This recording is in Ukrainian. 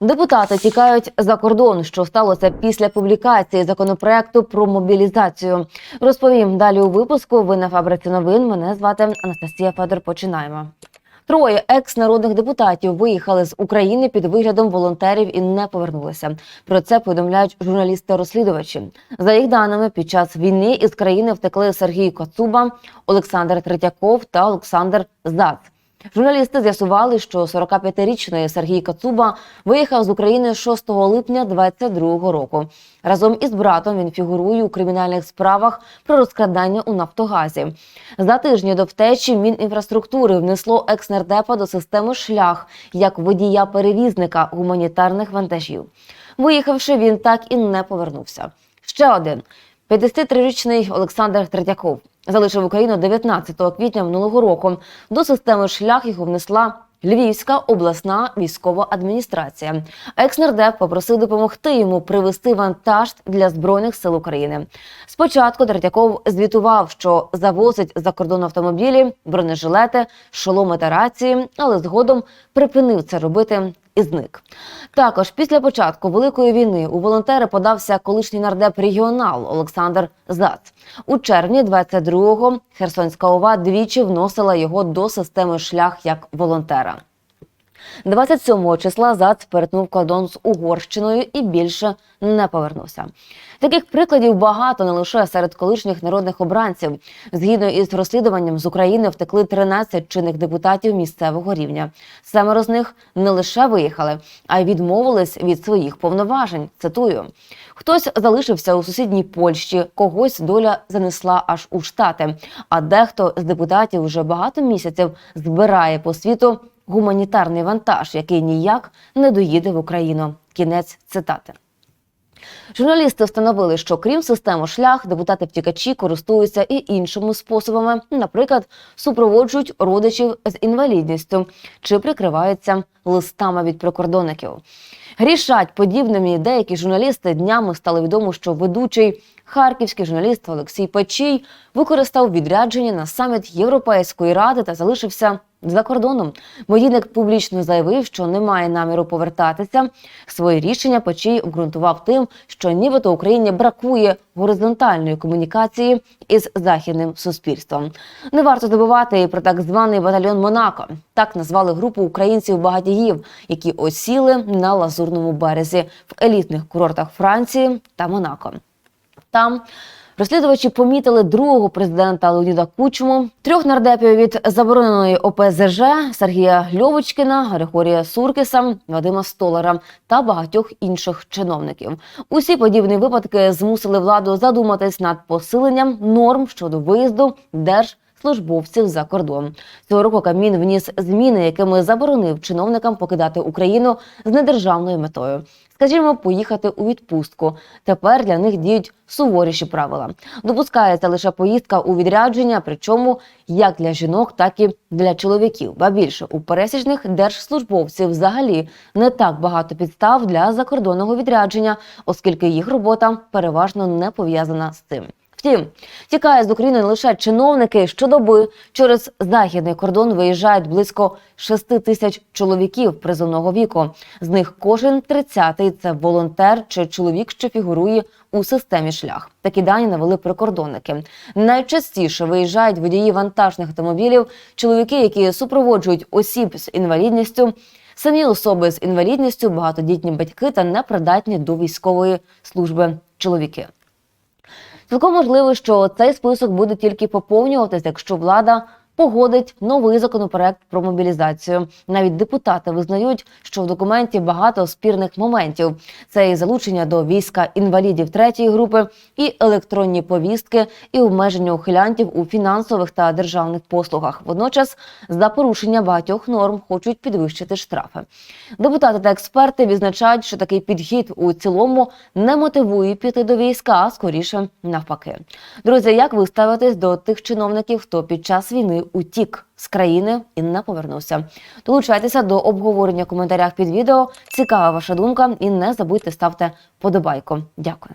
Депутати тікають за кордон, що сталося після публікації законопроекту про мобілізацію. Розповім далі у випуску. Ви на фабриці новин. Мене звати Анастасія Федор. Починаємо. Троє екс-народних депутатів виїхали з України під виглядом волонтерів і не повернулися. Про це повідомляють журналісти-розслідувачі. За їх даними, під час війни із країни втекли Сергій Коцуба, Олександр Третьяков та Олександр Зац. Журналісти з'ясували, що 45-річний Сергій Кацуба виїхав з України 6 липня 2022 року. Разом із братом він фігурує у кримінальних справах про розкрадання у Нафтогазі. За тижні до втечі Мінінфраструктури внесло екснардепа до системи шлях як водія-перевізника гуманітарних вантажів. Виїхавши, він так і не повернувся. Ще один 53-річний Олександр Третьяков залишив Україну 19 квітня минулого року. До системи шлях його внесла Львівська обласна військова адміністрація. Екснардеп попросив допомогти йому привезти вантаж для збройних сил України. Спочатку Третьяков звітував, що завозить за кордон автомобілі, бронежилети, шоломи та рації, але згодом припинив це робити і зник. Також після початку великої війни у волонтери подався колишній нардеп регіонал Олександр Зац. У червні 22-го Херсонська ОВА двічі вносила його до системи шлях як волонтера. 27 числа ЗАЦ перетнув кордон з Угорщиною і більше не повернувся. Таких прикладів багато не лише серед колишніх народних обранців. Згідно із розслідуванням з України втекли 13 чинних депутатів місцевого рівня. Семеро з них не лише виїхали, а й відмовились від своїх повноважень. Цитую: хтось залишився у сусідній Польщі, когось доля занесла аж у штати. А дехто з депутатів вже багато місяців збирає по світу гуманітарний вантаж, який ніяк не доїде в Україну. Кінець цитати. Журналісти встановили, що крім системи шлях, депутати втікачі користуються і іншими способами, наприклад, супроводжують родичів з інвалідністю чи прикриваються листами від прикордонників. Грішать подібними деякі журналісти днями стало відомо, що ведучий харківський журналіст Олексій Печій використав відрядження на саміт Європейської ради та залишився за кордоном. Воїник публічно заявив, що не має наміру повертатися. Своє рішення Печій обґрунтував тим, що нібито Україні бракує горизонтальної комунікації із західним суспільством. Не варто забувати і про так званий батальйон Монако. Так назвали групу українців багатіїв, які осіли на лазурному березі в елітних курортах Франції та Монако. Там розслідувачі помітили другого президента Леоніда Кучму, трьох нардепів від забороненої ОПЗЖ Сергія Льовочкіна, Григорія Суркіса, Вадима Столара та багатьох інших чиновників. Усі подібні випадки змусили владу задуматись над посиленням норм щодо виїзду держ службовців за кордон. Цього року Кабмін вніс зміни, якими заборонив чиновникам покидати Україну з недержавною метою. Скажімо, поїхати у відпустку. Тепер для них діють суворіші правила. Допускається лише поїздка у відрядження, причому як для жінок, так і для чоловіків. Ба більше у пересічних держслужбовців взагалі не так багато підстав для закордонного відрядження, оскільки їх робота переважно не пов'язана з цим. Втім, тікає з України лише чиновники. Щодоби через західний кордон виїжджають близько 6 тисяч чоловіків призовного віку. З них кожен тридцятий це волонтер чи чоловік, що фігурує у системі шлях. Такі дані навели прикордонники. Найчастіше виїжджають водії вантажних автомобілів, чоловіки, які супроводжують осіб з інвалідністю. Самі особи з інвалідністю, багатодітні батьки та непридатні до військової служби чоловіки. Цілком можливо, що цей список буде тільки поповнюватися, якщо влада погодить новий законопроект про мобілізацію. Навіть депутати визнають, що в документі багато спірних моментів: це і залучення до війська інвалідів третьої групи, і електронні повістки, і обмеження ухилянтів у фінансових та державних послугах. Водночас за порушення багатьох норм хочуть підвищити штрафи. Депутати та експерти відзначають, що такий підхід у цілому не мотивує піти до війська, а скоріше навпаки. Друзі, як ви ставитесь до тих чиновників, хто під час війни утік з країни і не повернувся? Долучайтеся до обговорення в коментарях під відео. Цікава ваша думка, і не забудьте ставте подобайку. Дякую.